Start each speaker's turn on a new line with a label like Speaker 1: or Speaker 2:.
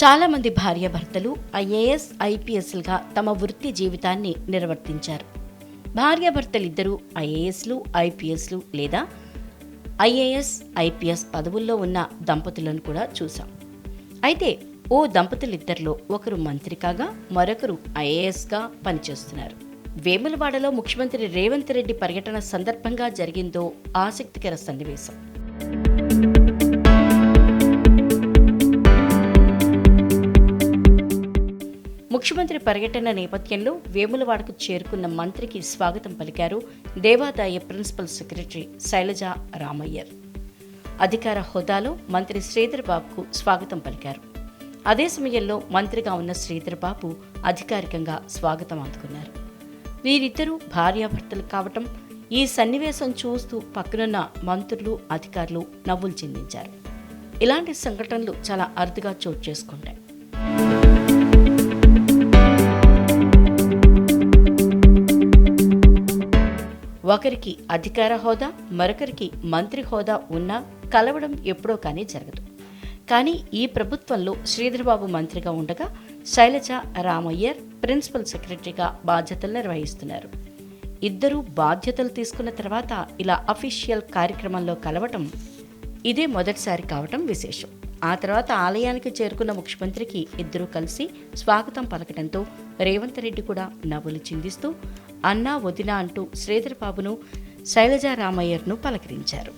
Speaker 1: చాలామంది భార్యాభర్తలు ఐఏఎస్ ఐపీఎస్లుగా తమ వృత్తి జీవితాన్ని నిర్వర్తించారు. భార్యాభర్తలిద్దరూ ఐఏఎస్లు ఐపీఎస్లు లేదా ఐఏఎస్ ఐపీఎస్ పదవుల్లో ఉన్న దంపతులను కూడా చూసాం అయితే ఓ దంపతులిద్దరిలో ఒకరు మంత్రి కాగా మరొకరు ఐఏఎస్గా పనిచేస్తున్నారు. వేములవాడలో ముఖ్యమంత్రి రేవంత్ రెడ్డి పర్యటన సందర్భంగా జరిగిందో ఆసక్తికర సన్నివేశం. ముఖ్యమంత్రి పర్యటన నేపథ్యంలో వేములవాడకు చేరుకున్న మంత్రికి స్వాగతం పలికారు దేవాదాయ ప్రిన్సిపల్ సెక్రటరీ శైలజ రామయ్యర్. అధికార హోదాలో మంత్రి శ్రీధర్ బాబుకు స్వాగతం పలికారు. అదే సమయంలో మంత్రిగా ఉన్న శ్రీధర్ బాబు అధికారికంగా స్వాగతం అందుకున్నారు. వీరిద్దరూ భార్యాభర్తలు కావటం ఈ సన్నివేశం చూస్తూ పక్కనున్న మంత్రులు అధికారులు నవ్వులు చెందించారు. ఇలాంటి సంఘటనలు చాలా అరుదుగా చోటు చేసుకుంటాయి. ఒకరికి అధికార హోదా మరొకరికి మంత్రి హోదా ఉన్నా కలవడం ఎప్పుడో కానీ జరగదు. కానీ ఈ ప్రభుత్వంలో శ్రీధర్బాబు మంత్రిగా ఉండగా శైలజ రామయ్యర్ ప్రిన్సిపల్ సెక్రటరీగా బాధ్యతలు నిర్వహిస్తున్నారు. ఇద్దరూ బాధ్యతలు తీసుకున్న తర్వాత ఇలా అఫీషియల్ కార్యక్రమంలో కలవటం ఇదే మొదటిసారి కావటం విశేషం. ఆ తర్వాత ఆలయానికి చేరుకున్న ముఖ్యమంత్రికి ఇద్దరూ కలిసి స్వాగతం పలకడంతో రేవంత్ రెడ్డి కూడా నవ్వులు చిందిస్తూ అన్నా వదిన అంటూ శ్రీధర్ బాబును శైలజా రామయ్యర్ను పలకరించారు.